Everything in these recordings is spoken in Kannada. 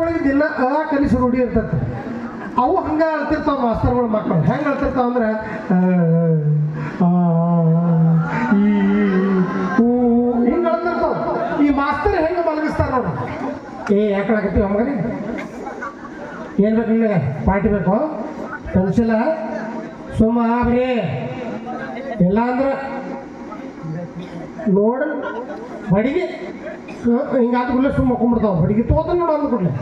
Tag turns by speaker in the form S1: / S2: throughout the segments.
S1: ಒಳಗೆ ದಿನ ಅ ಕಲಿಸಿ ರೂಢಿ ಇರ್ತೈತೆ. ಅವು ಹಂಗೆ ಅಳ್ತಿರ್ತಾವ ಮಾಸ್ತರ್ಗಳು ಮಕ್ಕಳು. ಹೆಂಗೆ ಅಳ್ತಿರ್ತಾವ ಅಂದ್ರೆ ಈ ಹಿಂಗೆ ಅಳ್ತಿರ್ತಾವ. ಈ ಮಾಸ್ತರ್ ಹೆಂಗೆ ಮಲಗಿಸ್ತಾರ ನೋಡು. ಏ, ಯಾಕೆ ಆಗತ್ತೀವಿ ಮಗನೇ ಏನು ಬೇಕು ನಿಮಗೆ ಪಾರ್ಟಿ ಬೇಕು? ಪೆನ್ಸಿಲ ಸುಮ್ಮ ಬರೀ ಎಲ್ಲ ಅಂದ್ರೆ ನೋಡ ಬಡಿಗೆ. ಹಿಂಗಾದ ಕೂಡಲೇ ಸುಮ್ಮ ಮಕ್ಕೊಂಡ್ಬಿಡ್ತಾವ. ಹುಡುಗಿ ತೋತ ನೋಡ ಅಂದ ಕೂಡಲೇ.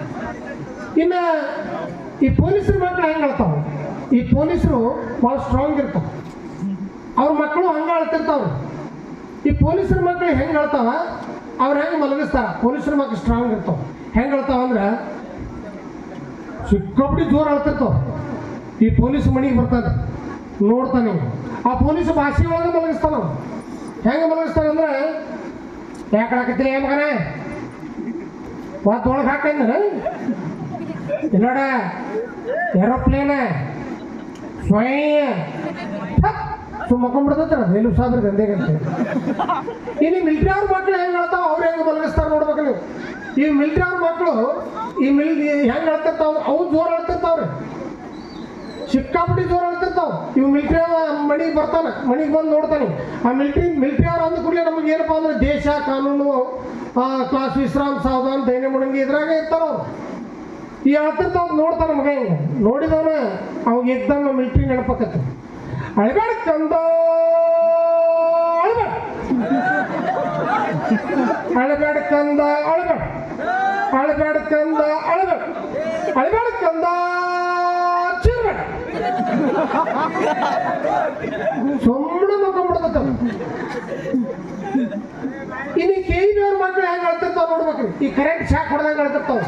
S1: ಇನ್ನು ಈ ಪೊಲೀಸರ ಮಕ್ಕಳು ಹೆಂಗೆ ಅಳ್ತಾವ? ಈ ಪೊಲೀಸರು ಭಾಳ ಸ್ಟ್ರಾಂಗ್ ಇರ್ತಾವ. ಅವ್ರ ಮಕ್ಕಳು ಹಂಗೆ ಅಳ್ತಿರ್ತಾವ್ರು ಈ ಪೊಲೀಸರ ಮಕ್ಕಳು ಹೆಂಗೆ ಹೇಳ್ತಾವ ಅವ್ರು ಹೆಂಗೆ ಮಲಗಿಸ್ತಾರ? ಪೊಲೀಸರ ಮಕ್ಕಳು ಸ್ಟ್ರಾಂಗ್ ಇರ್ತಾವ. ಹೆಂಗೆ ಹೇಳ್ತಾವ ಅಂದ್ರೆ ಸಿಕ್ಕಾಪಟ್ಟಿ ಜೋರು ಅಳ್ತಿರ್ತಾವ. ಈ ಪೊಲೀಸ್ ಮನೆಗೆ ಬರ್ತಾನೆ ನೋಡ್ತಾನೆ. ಆ ಪೊಲೀಸ್ ಭಾಷೆ ಒಳಗೆ ಮಲಗಿಸ್ತಾನ. ಹೆಂಗೆ ಮಲಗಿಸ್ತಾನ ಅಂದ್ರೆ ಯಾಕೆ ಹಾಕತ್ತೀರಿ ಏ ಮಗನ ಒತ್ತು ಒಳಗೆ ಹಾಕಂದ್ರೆ ನೋಡ ಏರೋಪ್ಲೇನ ಸ್ವಯಂ ಸುಮ್ಮ ಮಕ್ಕೊಂಡ್ಬಿಡ್ತೈತೆ ರೈಲು ಸಾಬ್ರ ಗಂದೆಗಂತೆ ಇಲ್ಲಿ ಮಿಲ್ಟ್ರಿ ಅವ್ರ ಮಕ್ಳು ಹೆಂಗ್ ಹೇಳ್ತಾವ, ಅವ್ರು ಹೆಂಗ್ ಮಲಗಿಸ್ತಾರೆ ನೋಡ್ಬೇಕು ನೀವು. ಈ ಮಿಲ್ಟ್ರಿ ಅವ್ರ ಮಕ್ಕಳು ಈ ಮಿಲ್ ಹೆಂಗ್ ಹೇಳ್ತಿರ್ತಾವ, ಅವು ಜೋರು ಹೇಳ್ತಿರ್ತಾವ್ರಿ. ಸಿಕ್ಕಾಪಟ್ಟಿ ಜೋರು ಹೇಳ್ತಿರ್ತಾವ ಇವು ಮಿಲ್ಟ್ರಿ ಮನೆಗೆ ಬರ್ತಾನೆ ಮನೆಗೆ ಬಂದು ನೋಡ್ತಾನೆ. ಆ ಮಿಲ್ಟ್ರಿ ಮಿಲ್ಟ್ರಿ ಅವ್ರು ಅಂದ ಕೂಡಲೇ ನಮಗೆ ಏನಪ್ಪ ಅಂದ್ರೆ ದೇಶ ಕಾನೂನು ಆ, ಕ್ಲಾಸ್ ವಿಶ್ರಾಮ್ ಸಾವಧಾನ ದೈನ್ಯ ಮುಡಂಗಿ ಇದ್ರಾಗ ಇರ್ತಾರ ಅವ್ರು. ಈ ಹೇಳ್ತಿರ್ತಾವ ನೋಡ್ತಾನೆ ಮಗ ಹಿಂಗೆ. ನೋಡಿದವನ ಅವಾಗ ಎಕ್ದಮ್ ಮಿಲ್ಟ್ರಿ ನೆನಪಕ್ಕತ್ತೆ ಅಳಬೇಡ ಚಂದ ಅಳಬೇಡ. ಅಳಬೇಡ ಕಂದ ಅಳಬೇಡ. ಅಳಬೇಡ ಕಂದ ಅಳಬೇಡ. ಅಳಬೇಡ ಕಂದ ಸುಮ್ಮನೆ ಮಕ್ಕೊಂಡ್ಬಿಡ್ತೈತೆ ಇನ್ನು ಕೆ ಇ ಅವ್ರ ಮಕ್ಳು ಹೆಂಗೆ ಅಳ್ತಿರ್ತಾವ ನೋಡ್ಬೇಕು. ಈ ಕರೆಂಟ್ ಶಾಕ್ ಹೊಡೆದಂಗೆ ಅಳ್ತಿರ್ತಾವ.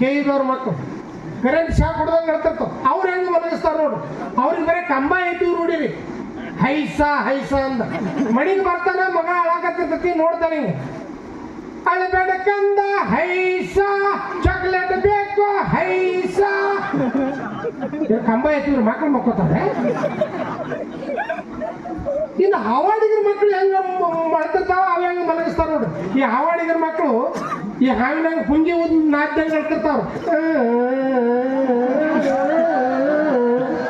S1: ಕೆ ಇ ಅವ್ರ ಮಕ್ಕಳು ಕರೆಂಟ್ ಶಾಕ್ ಹೊಡೆದಂಗೆ ಅಳ್ತಿರ್ತಾವ. ಅವ್ರು ಹೆಂಗೆ ಮಲಗಿಸ್ತಾರ ನೋಡು. ಅವ್ರಿಗೆ ಬರೀ ಕಂಬ ಐತಿ ನೋಡಿರಿ ಹೈಸ ಹೈಸ ಅಂದ. ಮಣಿಗೆ ಬರ್ತಾನ ಮಗ ಅಳಾಕತ್ತಿರ್ತೈತಿ ನೋಡ್ತಾನೆ ಹಿಂಗೆ ಅಳಬೇಡ ಕಂದ, ಹೈಸ. ಚಾಕ್ಲೇಟ್ ಬೇಕು, ಹೈಸ. ಕಂಬ ಎತ್ತಿದ್ರು ಮಕ್ಕಳು ಮಕ್ಕೋತಾರೆ? ಇನ್ನು ಹಾವಾಡಿಗರ ಮಕ್ಕಳು ಹೆಂಗ ಮಾಡ್ತಿರ್ತಾವ ಅವ ಹೆಂಗ ಮಲಗಿಸ್ತಾರ ನೋಡ್ರಿ ಈ ಹಾವಾಡಿಗರ ಮಕ್ಕಳು ಈ ಹಾವಿನಂಗೆ ಪುಂಗಿ ಒಂದು ನಾದ್ದಂಗೆ ಹೇಳ್ತಿರ್ತಾವ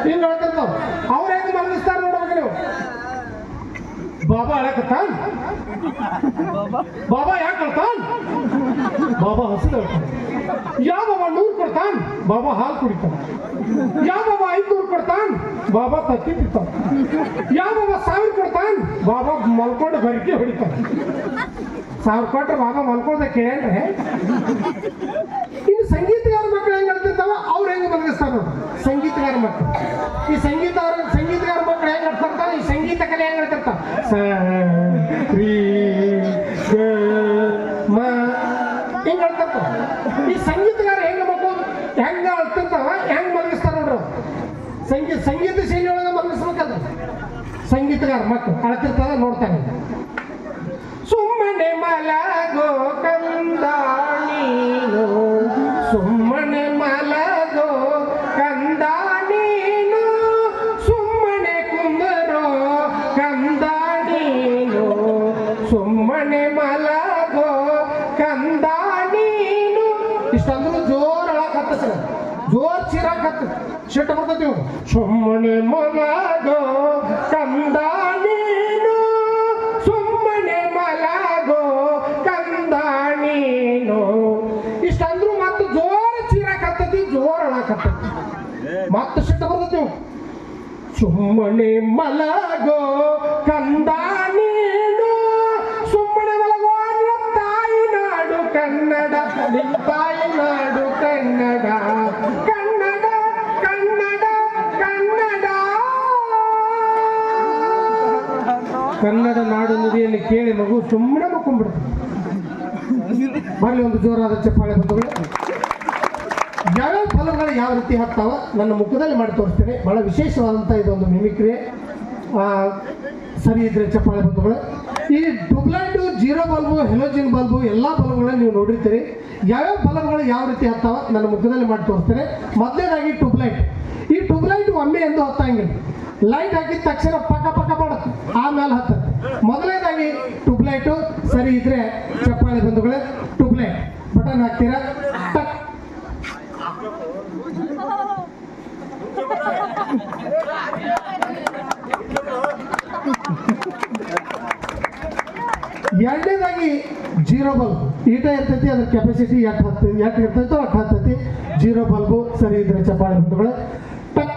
S1: ಹಿಂಗೆ ಹೇಳ್ತಿರ್ತಾವ ಅವ್ರು ಹೆಂಗ ಮಲಗಿಸ್ತಾರ ನೋಡ್ಬೇಕು ನೀವು. ಬಾಬಾ ಅಳಕತ್ತ ಬಾಬಾ ಯಾಕೆ ಅಳ್ತಾನ ಬಾಬಾ ಹಸಿದ ಯಾವ ನೂರು ಕೊಡ್ತಾನ ಬಾಬಾ ಹಾಲು ಕುಡಿತಾನ ಯಾವ ಬಾಬಾ ಐದ್ನೂರು ಕೊಡ್ತಾನ? ಬಾಬಾ ತತ್ತಿ ಬಿಡ್ತಾನ ಯಾವ ಬಾಬಾ ಸಾವಿರ ಕೊಡ್ತಾನ? ಬಾಬಾ ಮಲ್ಕೊಂಡು ಬರಿಕೆ ಹೊಡಿತಾನ ಸಾವಿರ ಕೊಟ್ರೆ ಬಾಬಾ ಮಲ್ಕೊಳ್ದ ಕೇಳ್ರೆ. ಇನ್ನು ಸಂಗೀತಗಾರ ಮಕ್ಕಳು ಹೆಂಗ್ ಹೇಳ್ತಿರ್ತಾವ? ಅವ್ರು ಹೆಂಗ್ ನೋಡು. ಸಂಗೀತಗಾರ ಮಕ್ಕಳು ಈ ಸಂಗೀತ ಸಂಗೀತಗಾರ ಮಕ್ಕಳು ಹೆಂಗ್ ಹೇಳ್ತಿರ್ತಾವ? ಈ ಸಂಗೀತ ಕಲೆ ಹೆಂಗ್ ಹೇಳ್ತಿರ್ತಾವ? ಸ, ರೀ ಈ ಸಂಗೀತಗಾರ ಹೆಂಗ್ ಮಕ್ಕಳು ಹೆಂಗ. ಸಂಗೀತ ಶೈಲಿಯೊಳಗೆ ಮಲಗಿಸ್ಬೇಕಲ್ಲ ಸಂಗೀತಗಾರ ಮಕ್ಕಳು ಅಳತಿರ್ತಾರ ನೋಡ್ತಾರೆ. ಸುಮ್ಮನೆ ಮಲಗೋ ಚಿರಾಕತ್ತ ಸಿಟ್ಟು ಬರ್ತೈತಿ ಸುಮ್ಮನೆ ಮಲಗೋ ಕಂದ ನೀನು. ಸುಮ್ಮನೆ ಮಲಗೋ ಕಂದ ನೀನು. ಇಷ್ಟಂದ್ರು ಮತ್ತೆ ಜೋರ ಚೀರಾಕತ್ತತಿ ಜೋರ ಅಳಕತ್ತೈತಿ. ಮತ್ತೆ ಸಿಟ್ಟು ಬರ್ತೈತಿ ಸುಮ್ಮನೆ ಮಲಗೋ ನುಡಿಯಲ್ಲಿ ಕೇಳಿ ಮಗು ಸುಮ್ಮನೆ ಮಕ್ಕೊಂಡ್ಬಿಡ್ತು. ಬರಲಿ ಒಂದು ಜೋರಾದ ಚಪ್ಪಾಳೆ ಬಂಧುಗಳು ಯಾವ್ಯಾವ ಫಲಗಳು ಯಾವ ರೀತಿ ಹಾಕ್ತಾವ ನನ್ನ ಮುಖದಲ್ಲಿ ಮಾಡಿ ತೋರಿಸ್ತೇನೆ. ಬಹಳ ವಿಶೇಷವಾದಂಥ ಇದೊಂದು ಮಿಮಿಕ್ರಿ. ಸರಿ ಇದ್ರೆ ಚಪ್ಪಾಳೆ ಬಂಧುಗಳು ಈ tubelight zero bulb, halogen bulb ಎಲ್ಲ ಬಲ್ಬ್ಗಳನ್ನ ನೀವು ನೋಡಿರ್ತೀರಿ. ಯಾವ್ಯಾವ ಬಲ್ಬ್ಗಳು ಯಾವ ರೀತಿ ಹತ್ತಾವ ನನ್ನ ಮುಖದಲ್ಲಿ ಮಾಡಿ ತೋರಿಸ್ತೇನೆ. ಮೊದಲನೇದಾಗಿ ಟ್ಯೂಬ್ಲೈಟ್. ಈ ಟ್ಯೂಬ್ಲೈಟ್ ಒಮ್ಮೆ ಎಂದು ಹತ್ತಂಗಿಲ್ಲ. ಲೈಟ್ ಹಾಕಿದ ತಕ್ಷಣ ಪಕ್ಕ ಪಕ್ಕ ಮಾಡುತ್ತೆ ಲೈಟು ಸರಿ ಇದ್ರೆ ಚಪ್ಪಾಳೆ ಬಂಧುಗಳೇ, ಟುಬ್ಲೆ. ಬಟನ್ ಹಾಕ್ತೀರಾ? ಟಕ್. ಎರಡನೇದಾಗಿ ಜೀರೋ ಬಲ್ಬ್. ಈಟ ಇರ್ತೈತಿ, ಅದ್ರ ಕೆಪಾಸಿಟಿ ಎಟ್ ಹತ್ತು, ಎಟ್ ಇರ್ತೈತೋ ಅಟ್ ಹತ್ತೈತಿ. ಜೀರೋ ಬಲ್ಬು, ಸರಿ ಇದ್ರೆ ಚಪ್ಪಾಳೆ ಬಂಧುಗಳು. ಟಕ್.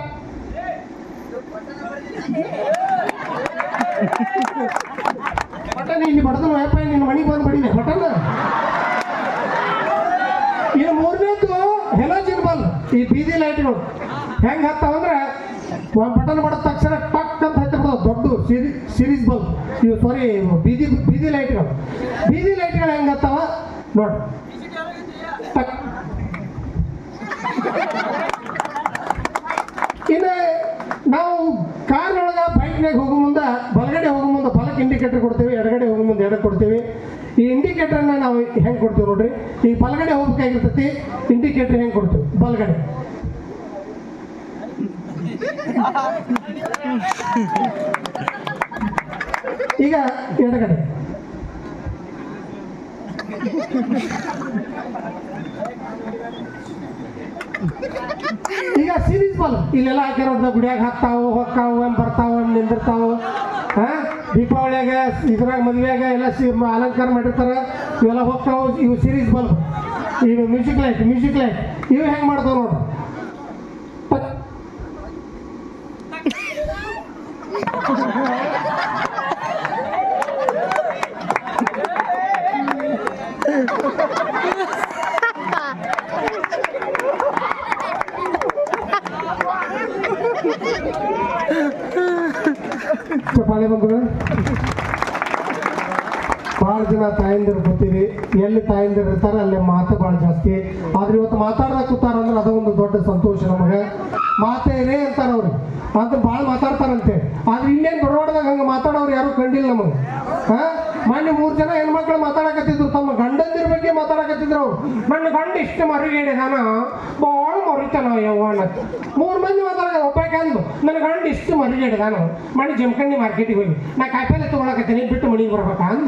S1: ಇಲ್ಲಿ ಬಡತನ ವ್ಯಾಪ ನಿನ್ನ ಮನೆಗೆ ಬಂದು ಬಡಿದೆ ಬಟನ್ ಇನ್ನು ಮೂರನೇದು ಹೆಲೋಜಿನ್ ಬಲ್ ಈ ಬೀದಿ ಲೈಟ್ಗಳು. ಹೆಂಗೆ ಹತ್ತಾವಂದ್ರೆ ಒಂದು ಬಟನ್ ಬಡದ ತಕ್ಷಣ ಟಕ್ ಅಂತ ಹತ್ತಿ ಬಿಡೋದು ದೊಡ್ಡ ಸಿರಿ ಸಿರೀಸ್ ಬಲ್ ಇವು ಸಾರಿ ಬೀದಿ ಬೀದಿ ಲೈಟ್ಗಳು. ಬೀದಿ ಲೈಟ್ಗಳು ಹೆಂಗೆ ಹತ್ತಾವ? ನೋಡಿ. ಇನ್ನು ನಾವು ಕಾರ್ನೊಳಗೆ ಬೈಕ್ನಾಗ ಹೋಗೋ ಮುಂದೆ ಬಲಗಡೆ ಹೋಗೋ ಮುಂದೆ ಬಲಕ್ಕೆ ಇಂಡಿಕೇಟರ್ ಕೊಡ್ತೇವೆ, ಎಡಗಡೆ ಮುಂದೆ ಎಡಕ್ಕೆ ಕೊಡ್ತೀವಿ ಈ ಹೆಂಗೆ ಕೊಡ್ತೀವಿ ನೋಡ್ರಿ? ಈಗ ಬಲಗಡೆ ಹೋಗ್ಬೇಕಾಗಿರ್ತೈತಿ ಇಂಡಿಕೇಟರ್ ಹೆಂಗೆ ಕೊಡ್ತೀವಿ? ಬಲಗಡೆ. ಈಗ ಎಡಗಡೆ. ಈಗ ಸೀರೀಸ್ ಬಲ್ ಇಲ್ಲೆಲ್ಲ ಹಾಕಿರೋದ್ನ ಗುಡಿಯಾಗ ಹಾಕ್ತಾವು ಹೊಕ್ಕಾವು ಏನ್ ಬರ್ತಾವು ಏನ್ ನಿಂದಿರ್ತಾವು, ಹಾ? ದೀಪಾವಳಿಯಾಗ, ಇದ್ರಾಗ ಮದುವೆಯಾಗ ಎಲ್ಲ ಸಿ ಅಲಂಕಾರ ಮಾಡಿರ್ತಾರ. ಇವೆಲ್ಲ ಹೋಗ್ತಾವು ಇವು ಸೀರೀಸ್ ಬಲ್ಬ್. ಇವು ಮ್ಯೂಸಿಕ್ ಲೈಟ್ ಮ್ಯೂಸಿಕ್ ಲೈಟ್ ಇವು ಹೆಂಗೆ ಮಾಡ್ತಾವ ನೋಡು. ಪಟ್. ಚಪ್ಪಾಳೆ ಬಂಧುಗಳು ಭಾಳ ಜನ ತಾಯಂದಿರು ಬರ್ತೀವಿ. ಎಲ್ಲಿ ತಾಯಂದಿರು ಇರ್ತಾರೆ, ಅಲ್ಲಿ ಮಾತು ಭಾಳ ಜಾಸ್ತಿ. ಆದ್ರೆ ಇವತ್ತು ಮಾತಾಡ್ದಾಗ ಕೂತಾರ ಅಂದ್ರೆ ಅದೊಂದು ದೊಡ್ಡ ಸಂತೋಷ ನಮಗೆ. ಮಾತೇ ಅಂತಾರೆ ಅವ್ರು. ಅಂತ ಭಾಳ ಮಾತಾಡ್ತಾರಂತೆ. ಆದ್ರೆ ಇನ್ನೇನು ಬರವಾಡ್ದಾಗ ಹಂಗೆ ಮಾತಾಡೋರು ಯಾರು ಕಂಡಿಲ್ಲ ನಮಗೆ. ಹಾ? ಮೊನ್ನೆ ಮೂರು ಜನ ಹೆಣ್ಮಕ್ಳು ಮಾತಾಡಕತ್ತಿದ್ರು, ತಮ್ಮ ಗಂಡಂದಿರ ಬಗ್ಗೆ ಮಾತಾಡಕತ್ತಿದ್ರು ಅವ್ರು. ನನ್ನ ಗಂಡ ಇಷ್ಟು ಮರಿಗೇಡಿದಾನ ಭಾಳ ಮರಿತಾನ ಯವ್ವನ ಮೂರು ಮಂದಿ ಮಾತಾಡ ಒಬ್ಬಾಕೆ ಅಂದು ನನ್ನ ಗಂಡ ಇಷ್ಟು ಮರಿಗೇಡಿದಾನ ಮಣ್ಣು ಜಮಖಂಡಿ ಮಾರ್ಕೆಟಿಗೆ ಹೋಗಿ ನಾ ಕಾಯಿಪಲ್ಲೆ ತೊಗೊಳಕತ್ತೀನಿ, ಬಿಟ್ಟು ಮನೆಗೆ ಬರ್ಬೇಕಾ